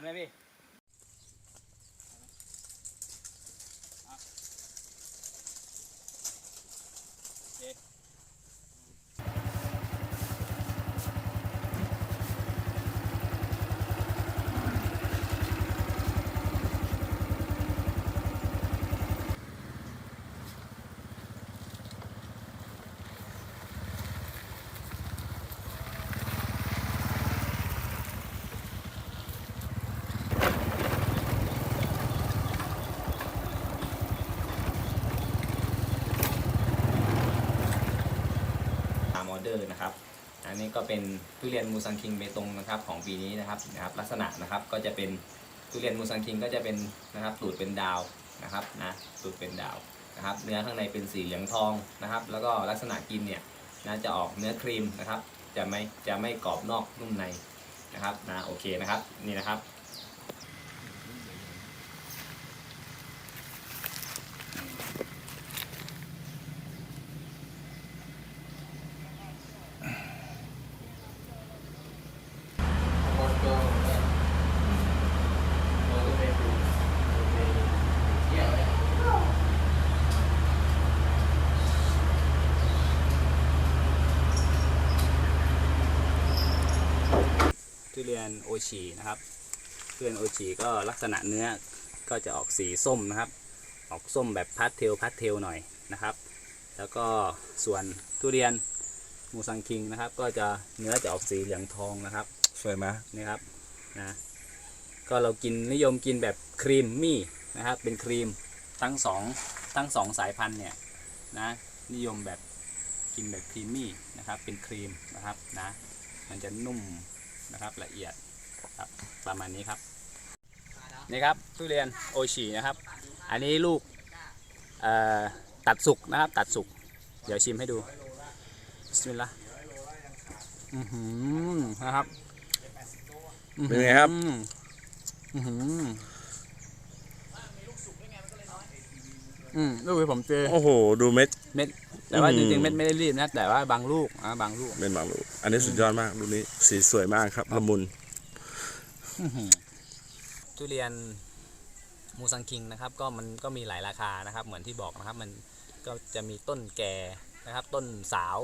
นไหมพี่อะโอเค ตามออเดอร์นะครับ อันนี้ก็เป็นทุเรียนมูซังคิงเบตงนะครับของปีนี้นะครับนะครับ ลักษณะนะครับก็จะเป็นทุเรียนมูซังคิงก็จะเป็นนะครับตูดเป็นดาวนะครับนะตูดเป็นดาวนะครับ เนื้อข้างในเป็นสีเหลืองทองนะครับ แล้วก็ลักษณะกินเนี่ยนะจะออกเนื้อครีมนะครับ จะไม่จะไม่กรอบนอกนุ่มในนะครับนะโอเคนะครับนี่นะครับ ทุเรียนโอชีนะครับทุเรียนโอชีก็ลักษณะเนื้อก็จะออกสีส้มนะครับ ออกส้มแบบพาสเทลพาสเทลหน่อยนะครับ แล้วก็ส่วนทุเรียนมูซังคิงนะครับ ก็จะเนื้อจะออกสีเหลืองทองนะครับ สวยไหมนี่ครับนะก็เรากินนิยมกินแบบครีมมี่นะครับ เป็นครีมทั้งสองทั้งสองสายพันธุ์เนี่ยนะนิยมแบบกินแบบครีมมี่นะครับ เป็นครีมนะครับนะมันจะนุ่ม นะครับละเอียดครับประมาณนี้ครับนี่ครับทุเรียนโอชินะครับ อันนี้ลูกเอ่อตัดสุกนะครับ ตัดสุก เดี๋ยวชิมให้ดูบิสมิลลาห์อือหือนะครับเป็นไงครับอือหืออืมลูกที่ผมเจอโอ้โห ดูเม็ด เม็ด แต่ว่าอืจมริงๆเม็ดไม่ได้รีบนะ แต่ว่าบางลูกอะบางลูก เป็นบางลูกอันนี้สุดยอดมากลูกนี้สีสวยมากครับละมุน ทุเรียนมูซังคิงนะครับก็มันก็มีหลายราคานะครับ เหมือนที่บอกนะครับ มันก็จะมีต้นแก่นะครับ ต้นสาว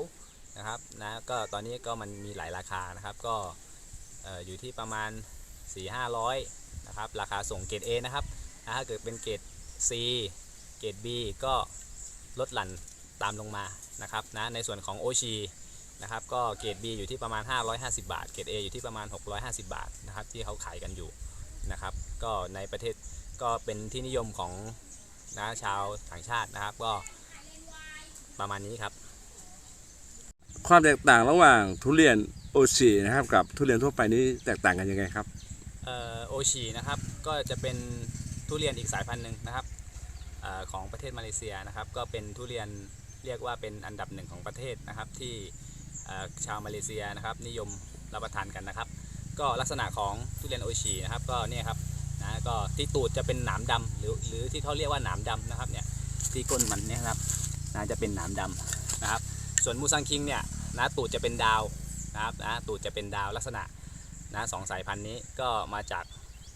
นะครับนะก็ตอนนี้ก็มันมีหลายราคานะครับ ก็เอ่ออยู่ที่ประมาณ 4 5 0 0นะครับราคาส่งเกรด A นะครับนะถ้าเกิดเป็นเกรด C เกรด B ก็ลดหลั่น ตามลงมานะครับนะในส่วนของโอชีนะครับก็เกรด B อยู่ที่ประมาณ 550 บาท เกรด A อยู่ที่ประมาณ 650 บาทนะครับที่เขาขายกันอยู่นะครับก็ในประเทศก็เป็นที่นิยมของนะชาวต่างชาตินะครับก็ประมาณนี้ครับ ความแตกต่างระหว่างทุเรียนโอชินะครับกับทุเรียนทั่วไปนี้แตกต่างกันยังไงครับเอ่อโอชีนะครับก็จะเป็นทุเรียนอีกสายพันธุ์หนึ่งนะครับเออของประเทศมาเลเซียนะครับ ก็เป็นทุเรียน เรียกว่าเป็นอันดับหนึ่งของประเทศนะครับ ที่ชาวมาเลเซียนะครับ นิยมรับประทานกันนะครับ ก็ลักษณะของทุเรียนโอชีนะครับ ก็เนี่ยครับนะก็ที่ตูดจะเป็นหนามดำหรือหรือที่เขาเรียกว่าหนามดำนะครับเนี่ยที่ก้นมันเนี่ยครับนะจะเป็นหนามดำนะครับ ส่วนมูซังคิงเนี่ยนะตูดจะเป็นดาวนะครับนะตูดจะเป็นดาวลักษณะนะสองสายพันธุ์นี้ก็มาจาก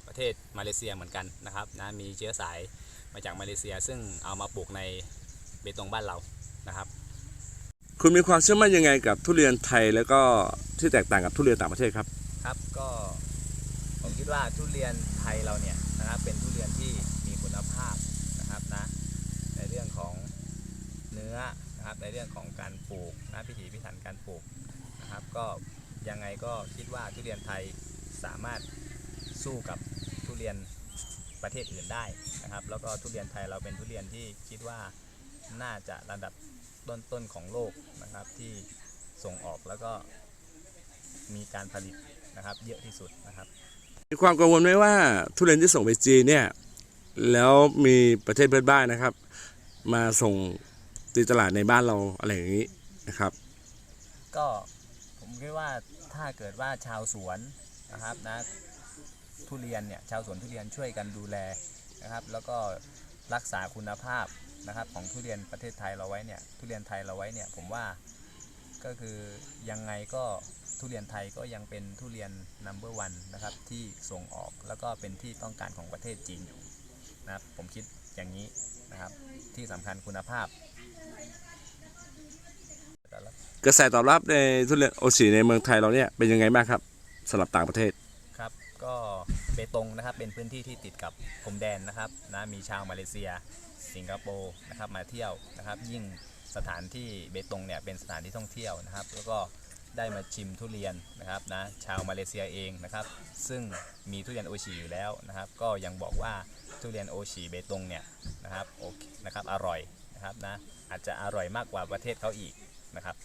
ประเทศมาเลเซียเหมือนกันนะครับนะมีเชื้อสายมาจากมาเลเซีย ซึ่งเอามาปลูกในเบตงบ้านเรา นะครับ คุณมีความเชื่อมั่นยังไงกับทุเรียนไทยแล้วก็ที่แตกต่างกับทุเรียนต่างประเทศครับ ครับก็ผมคิดว่าทุเรียนไทยเราเนี่ยนะครับเป็นทุเรียนที่มีคุณภาพนะครับนะในเรื่องของเนื้อนะครับในเรื่องของการปลูกนะพิถีพิถันการปลูกนะครับ ก็ยังไงก็คิดว่าทุเรียนไทยสามารถสู้กับทุเรียนประเทศอื่นได้นะครับ แล้วก็ทุเรียนไทยเราเป็นทุเรียนที่คิดว่า น่าจะระดับต้นๆของโลกนะครับที่ส่งออกแล้วก็มีการผลิตนะครับเยอะที่สุดนะครับ มีความกังวลไหมว่าทุเรียนที่ส่งไปจีนเนี่ยแล้วมีประเทศเพื่อนบ้านนะครับ มาส่งตีตลาดในบ้านเราอะไรอย่างนี้นะครับ ก็ผมคิดว่าถ้าเกิดว่าชาวสวนนะครับนะทุเรียนเนี่ยชาวสวนทุเรียนช่วยกันดูแลนะครับ แล้วก็รักษาคุณภาพ นะครับของทุเรียนประเทศไทยเราไว้เนี่ยทุเรียนไทยเราไว้เนี่ยผมว่าก็คือยังไงก็ทุเรียนไทยก็ยังเป็นทุเรียน number one นนะครับที่ส่งออกแล้วก็เป็นที่ต้องการของประเทศจีนอยู่นะครับผมคิดอย่างนี้นะครับที่สำคัญคุณภาพกระแสตอบรับในทุเรียนโอชิในเมืองไทยเราเนี่ยเป็นยังไงบ้างครับสำหรับต่างประเทศ บตงนะครับ เป็นพื้นที่ที่ติดกับพรมแดนนะครับนะมีชาวมาเลเซีย สิงคโปร์นะครับมาเที่ยวนะครับ ยิ่งสถานที่เบตงเนี่ยเป็นสถานที่ท่องเที่ยวนะครับ แล้วก็ได้มาชิมทุเรียนนะครับนะชาวมาเลเซียเองนะครับ ซึ่งมีทุเรียนโอชิอยู่แล้วนะครับ ก็ยังบอกว่าทุเรียนโอชิเบตงเนี่ยนะครับโอเคนะครับอร่อยนะครับนะอาจจะอร่อยมากกว่าประเทศเขาอีกนะครับ